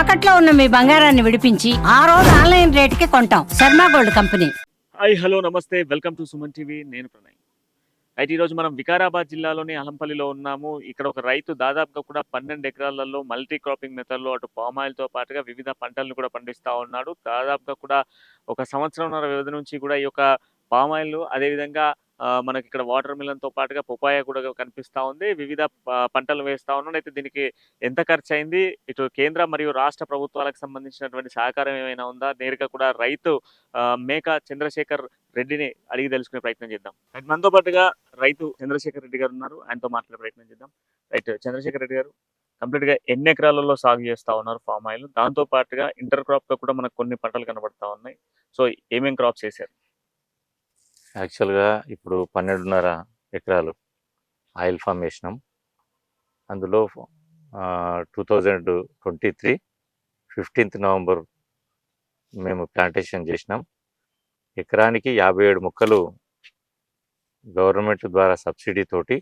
తాకట్లో ఉన్న మీ బంగారాన్ని విడిపించి ఆ రోజు ఆన్లైన్ రేటుకి కొంటాం. Sharma gold company. Hi hello నమస్తే. Welcome to Suman TV. నేను ప్రణయ్. అయితే ఈరోజు మనం వికారాబాద్ జిల్లాలోని అలంపల్లిలో ఉన్నాము. ఇక్కడ ఒక రైతు దాదాపుగా కూడా పన్నెండు ఎకరాలలో మల్టీ క్రాపింగ్ మెథడ్లో అటు పామాయిల్తో పాటుగా వివిధ పంటలను కూడా పండిస్తూ ఉన్నాడు. దాదాపుగా కూడా ఒక సంవత్సరంన్నర వ్యవధి నుంచి కూడా ఈ యొక్క పామాయిల్ అదేవిధంగా మనకి ఇక్కడ వాటర్ మిలన్తో పాటుగా పొపాయ కూడా కనిపిస్తా ఉంది. వివిధ పంటలు వేస్తా ఉన్నాను అయితే దీనికి ఎంత ఖర్చు అయింది ఇటు కేంద్ర మరియు రాష్ట్ర ప్రభుత్వాలకు సంబంధించినటువంటి సహకారం ఏమైనా ఉందా? నేరుగా కూడా రైతు మేక చంద్రశేఖర్ రెడ్డిని అడిగి తెలుసుకునే ప్రయత్నం చేద్దాం. రైట్ మనతో పాటుగా రైతు చంద్రశేఖర్ రెడ్డి గారు ఉన్నారు. ఆయనతో మాట్లాడే ప్రయత్నం చేద్దాం. రైట్ చంద్రశేఖర్ రెడ్డి గారు కంప్లీట్గా ఎన్ని ఎకరాలలో సాగు చేస్తా ఉన్నారు ఫామ్ ఆయిల్? దాంతో పాటుగా ఇంటర్ క్రాప్గా కూడా మనకు కొన్ని పంటలు కనబడతా ఉన్నాయి. సో ఏమేం క్రాప్స్ చేశారు యాక్చువల్గా ఇప్పుడు పన్నెండున్నర ఎకరాలు ఆయిల్ ఫామ్ వేసినాం అందులో two thousand twenty three fifteenth November మేము ప్లాంటేషన్ చేసినాం. ఎకరానికి యాభై ఏడు మొక్కలు గవర్నమెంట్ ద్వారా సబ్సిడీ తోటి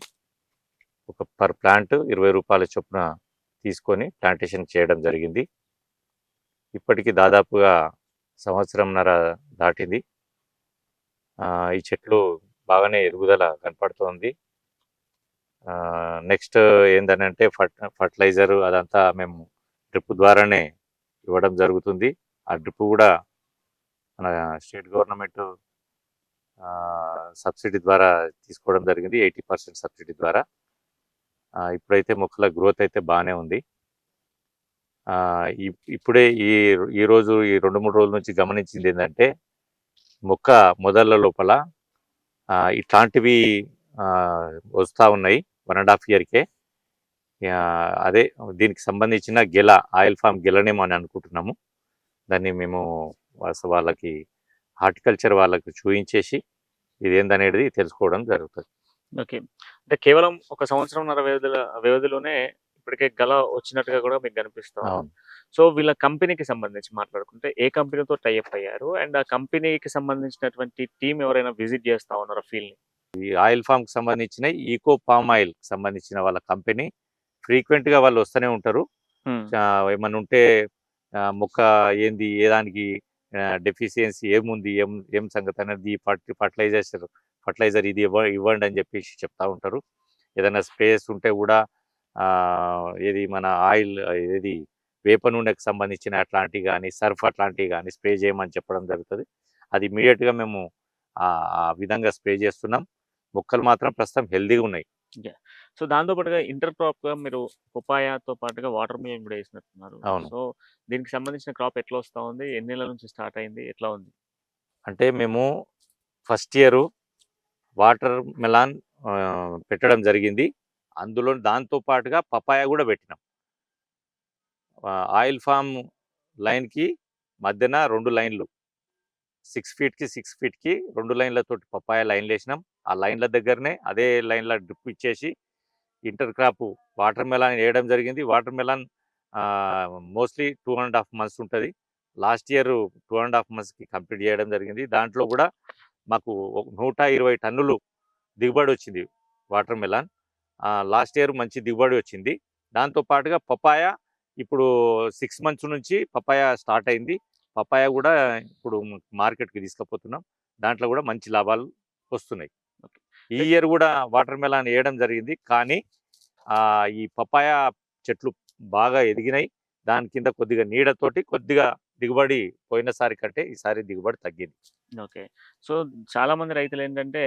ఒక పర్ ప్లాంట్ ఇరవై రూపాయల చొప్పున తీసుకొని ప్లాంటేషన్ చేయడం జరిగింది. ఇప్పటికి దాదాపుగా సంవత్సరంన్నర దాటింది. ఈ చెట్లు బాగానే ఎదుగుదల కనపడుతోంది. నెక్స్ట్ ఏంటంటే ఫర్ట్ ఫర్టిలైజర్ అదంతా మేము డ్రిప్ ద్వారానే ఇవ్వడం జరుగుతుంది. ఆ డ్రిప్ కూడా మన స్టేట్ గవర్నమెంట్ సబ్సిడీ ద్వారా తీసుకోవడం జరిగింది. ఎయిటీ పర్సెంట్ సబ్సిడీ ద్వారా. ఇప్పుడైతే మొక్కల గ్రోత్ అయితే బాగానే ఉంది. ఇప్- ఇప్పుడే ఈ ఈరోజు ఈ రెండు మూడు రోజుల నుంచి గమనించింది ఏంటంటే మొక్క మొదళ్ళ లోపల ఇట్లాంటివి వస్తూ ఉన్నాయి వన్ అండ్ హాఫ్ ఇయర్కే అదే దీనికి సంబంధించిన గెల ఆయిల్ ఫామ్ గెలనేమో అని అనుకుంటున్నాము. దాన్ని మేము వాళ్ళకి హార్టికల్చర్ వాళ్ళకి చూపించేసి ఇది ఏందనేది తెలుసుకోవడం జరుగుతుంది. ఓకే. అంటే కేవలం ఒక సంవత్సరంన్నర వ్యవధిలో వ్యవధిలోనే ఇప్పటికే గల వచ్చినట్టుగా కూడా మీకు కనిపిస్తాం సో వీళ్ళ కంపెనీకి సంబంధించి మాట్లాడుకుంటే ఏ కంపెనీతో టైఅప్ అయ్యారు? అండ్ ఆ కంపెనీకి సంబంధించినటువంటి టీం ఎవరైనా విజిట్ చేస్తా ఉన్నారా ఫీల్డ్ ఈ ఆయిల్ ఫామ్కి సంబంధించిన ఈకో పామ్ ఆయిల్ సంబంధించిన వాళ్ళ కంపెనీ. ఫ్రీక్వెంట్గా వాళ్ళు వస్తూనే ఉంటారు. ఏమన్నా ఉంటే మొక్క ఏంది ఏ దానికి డెఫిషియన్సీ ఏముంది ఏం ఏం సంగతి అనేది ఫర్టి ఫర్టిలైజర్ ఫర్టిలైజర్ ఇది ఇవ్వ- ఇవ్వండి అని చెప్పేసి చెప్తా ఉంటారు. ఏదైనా స్పేస్ ఉంటే కూడా ఏది మన ఆయిల్ ఏది వేప నూనెకి సంబంధించిన అట్లాంటివి కానీ సర్ఫ్ అట్లాంటివి కానీ స్ప్రే చేయమని చెప్పడం జరుగుతుంది. అది immediate గా మేము ఆ విధంగా స్ప్రే చేస్తున్నాం. మొక్కలు మాత్రం ప్రస్తుతం హెల్దీగా ఉన్నాయి. సో దాంతో పాటుగా ఇంటర్ క్రాప్గా మీరు పపాయాతో పాటుగా వాటర్ మిలన్ కూడా వేసినట్టున్నారు. అవును. సో దీనికి సంబంధించిన క్రాప్ ఎట్లా వస్తా ఉంది? ఎన్ని నెలల నుంచి స్టార్ట్ అయింది? ఎట్లా ఉంది? అంటే మేము ఫస్ట్ ఇయర్ వాటర్ మెలాన్ పెట్టడం జరిగింది. అందులో దాంతో పాటుగా పపాయ కూడా పెట్టినాం. ఆయిల్ ఫామ్ లైన్కి మధ్యన రెండు లైన్లు. సిక్స్ ఫీట్కి సిక్స్ ఫీట్కి రెండు లైన్లతోటి పప్పాయ లైన్లు వేసినాం ఆ లైన్ల దగ్గరనే అదే లైన్ల డ్రిప్ ఇచ్చేసి ఇంటర్ క్రాప్ వాటర్ మెలాన్ వేయడం జరిగింది. Watermelon mostly two and half months ఉంటుంది. Last year two and half మంత్స్కి కంప్లీట్ చేయడం జరిగింది. దాంట్లో కూడా మాకు ఒక నూట ఇరవై టన్నులు దిగుబడి వచ్చింది వాటర్ మెలాన్. లాస్ట్ ఇయర్ మంచి దిగుబడి వచ్చింది. దాంతో పాటుగా పపాయ ఇప్పుడు సిక్స్ మంత్స్ నుంచి పపాయ స్టార్ట్ అయింది. పపాయ కూడా ఇప్పుడు మార్కెట్కి తీసుకుపోతున్నాం. దాంట్లో కూడా మంచి లాభాలు వస్తున్నాయి. ఈ ఇయర్ కూడా వాటర్ మెలాన్ వేయడం జరిగింది. కానీ ఈ పపాయ చెట్లు బాగా ఎదిగినాయి. దాని కింద కొద్దిగా నీడతోటి కొద్దిగా దిగుబడి పోయినసారి కంటే ఈసారి దిగుబడి తగ్గింది. ఓకే. సో చాలా మంది రైతులు ఏంటంటే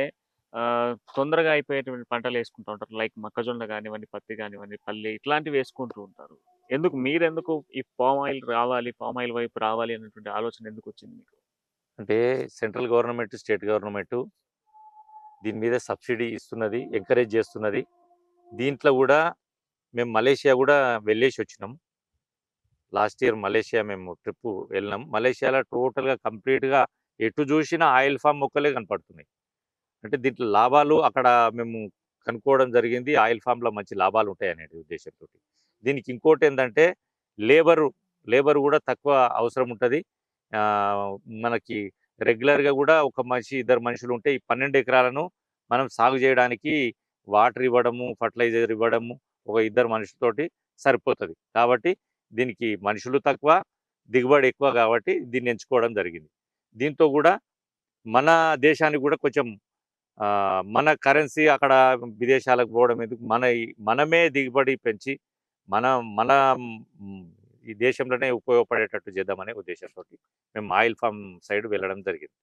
తొందరగా అయిపోయేటువంటి పంటలు వేసుకుంటూ ఉంటారు. లైక్ మొక్కజొన్న కానివ్వండి పత్తి కానివ్వండి పల్లి ఇట్లాంటివి వేసుకుంటూ ఉంటారు. ఎందుకు మీరెందుకు ఈ పామ్ ఆయిల్ రావాలి పామ్ ఆయిల్ వైపు రావాలి అనేటువంటి ఆలోచన ఎందుకు వచ్చింది మీకు? అంటే సెంట్రల్ గవర్నమెంట్ స్టేట్ గవర్నమెంట్ దీని మీద సబ్సిడీ ఇస్తున్నది ఎంకరేజ్ చేస్తున్నది. దీంట్లో కూడా మేము మలేషియా కూడా వెళ్ళేసి వచ్చినాం. లాస్ట్ ఇయర్ మలేషియా మేము ట్రిప్ వెళ్ళినాం. మలేషియాలో టోటల్గా కంప్లీట్గా ఎటు చూసినా ఆయిల్ ఫామ్ మొక్కలే కనపడుతున్నాయి. అంటే దీంట్లో లాభాలు అక్కడ మేము కనుక్కోవడం జరిగింది. ఆయిల్ ఫామ్లో మంచి లాభాలు ఉంటాయి అనే ఉద్దేశంతో. దీనికి ఇంకోటి ఏంటంటే లేబరు లేబర్ కూడా తక్కువ అవసరం ఉంటుంది. మనకి రెగ్యులర్గా కూడా ఒక మనిషి ఇద్దరు మనుషులు ఉంటే ఈ పన్నెండు ఎకరాలను మనం సాగు చేయడానికి వాటర్ ఇవ్వడము ఫర్టిలైజర్ ఇవ్వడము ఒక ఇద్దరు మనుషులతోటి సరిపోతుంది. కాబట్టి దీనికి మనుషులు తక్కువ దిగుబడి ఎక్కువ కాబట్టి దీన్ని ఎంచుకోవడం జరిగింది. దీంతో కూడా మన దేశానికి కూడా కొంచెం మన కరెన్సీ అక్కడ విదేశాలకు పోవడం ఎందుకు? మన మనమే దిగుబడి పెంచి మన మన ఈ దేశంలోనే ఉపయోగపడేటట్టు చేద్దామనే ఉద్దేశంతో మేము ఆయిల్ ఫామ్ సైడ్ వెళ్ళడం జరిగింది.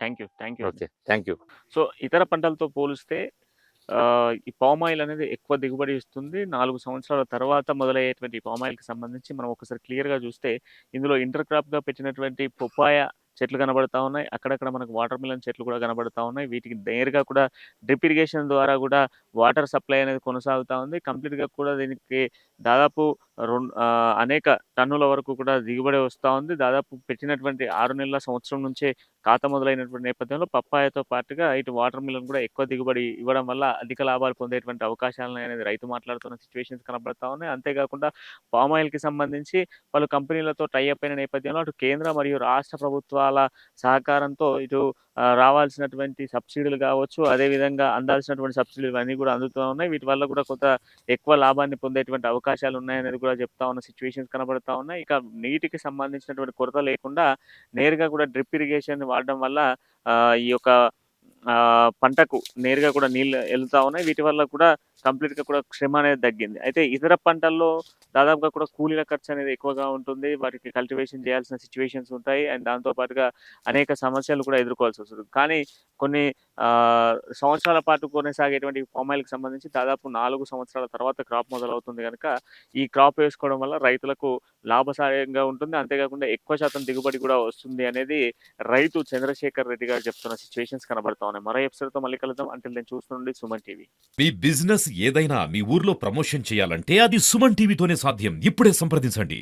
Thank you thank you okay thank you. So ఇతర పంటలతో పోలిస్తే ఈ పామ్ ఆయిల్ అనేది ఎక్కువ దిగుబడి ఇస్తుంది. నాలుగు సంవత్సరాల తర్వాత మొదలయ్యేటువంటి పామ్ ఆయిల్కి సంబంధించి మనం ఒకసారి క్లియర్గా చూస్తే ఇందులో ఇంటర్ క్రాప్గా పెట్టినటువంటి పొప్పాయ చెట్లు కనబడతా ఉన్నాయి. అక్కడక్కడ మనకు వాటర్ మిలన్ చెట్లు కూడా కనబడతా ఉన్నాయి. వీటికి నేరుగా కూడా డ్రిప్ ఇరిగేషన్ ద్వారా కూడా వాటర్ సప్లై అనేది కొనసాగుతూ ఉంది. కంప్లీట్గా కూడా దీనికి దాదాపు రెండు అనేక టన్నుల వరకు కూడా దిగుబడి వస్తూ ఉంది. దాదాపు పెట్టినటువంటి ఆరు నెలల సంవత్సరం నుంచే ఖాతా మొదలైనటువంటి నేపథ్యంలో పప్పాయతో పాటుగా ఇటు వాటర్ మిలన్ కూడా ఎక్కువ దిగుబడి ఇవ్వడం వల్ల అధిక లాభాలు పొందేటువంటి అవకాశాలు అనేది రైతు మాట్లాడుతున్న సిచ్యువేషన్స్ కనబడతా ఉన్నాయి. అంతేకాకుండా పామ్ ఆయిల్కి సంబంధించి పలు కంపెనీలతో టైఅప్ అయిన నేపథ్యంలో అటు కేంద్ర మరియు రాష్ట్ర ప్రభుత్వాల సహకారంతో ఇటు రావాల్సినటువంటి సబ్సిడీలు కావచ్చు అదేవిధంగా అందాల్సినటువంటి సబ్సిడీలు అన్నీ కూడా అందుతూ ఉన్నాయి. వీటి వల్ల కూడా కొంత ఎక్కువ లాభాన్ని పొందేటువంటి అవకాశాలు ఉన్నాయనేది కూడా చెప్తా ఉన్న సిచ్యువేషన్స్ కనబడతా ఉన్నాయి. ఇక నీటికి సంబంధించినటువంటి కొరత లేకుండా నేరుగా కూడా డ్రిప్ ఇరిగేషన్ వాడడం వల్ల ఈ యొక్క పంటకు నేరుగా కూడా నీళ్ళు వెళ్తా ఉన్నాయి. వీటి వల్ల కూడా కంప్లీట్గా కూడా శ్రమ అనేది తగ్గింది. అయితే ఇతర పంటల్లో దాదాపుగా కూడా కూలీల ఖర్చు అనేది ఎక్కువగా ఉంటుంది. వాటికి కల్టివేషన్ చేయాల్సిన సిచ్యువేషన్స్ ఉంటాయి. అండ్ దాంతో పాటుగా అనేక సమస్యలు కూడా ఎదుర్కోవాల్సి వస్తుంది. కానీ కొన్ని సంవత్సరాల పాటు కొనసాగేటువంటి పామాయిల్కి సంబంధించి దాదాపు నాలుగు సంవత్సరాల తర్వాత క్రాప్ మొదలవుతుంది కనుక ఈ క్రాప్ వేసుకోవడం వల్ల రైతులకు లాభసాయంగా ఉంటుంది. అంతేకాకుండా ఎక్కువ శాతం దిగుబడి కూడా వస్తుంది అనేది రైతు చంద్రశేఖర్ రెడ్డి గారు చెప్తున్న సిచ్యువేషన్స్ కనబడతా ఉన్నాయి. మరో ఎపిసోడ్తో మళ్ళీ కలుద్దాం. అంటే నేను చూస్తుండీ సుమన్ టీవీ. మీ బిజినెస్ ఏదైనా మీ ఊర్లో ప్రమోషన్ చేయాలంటే అది సుమన్ టీవీతోనే సాధ్యం. ఇప్పుడే సంప్రదించండి.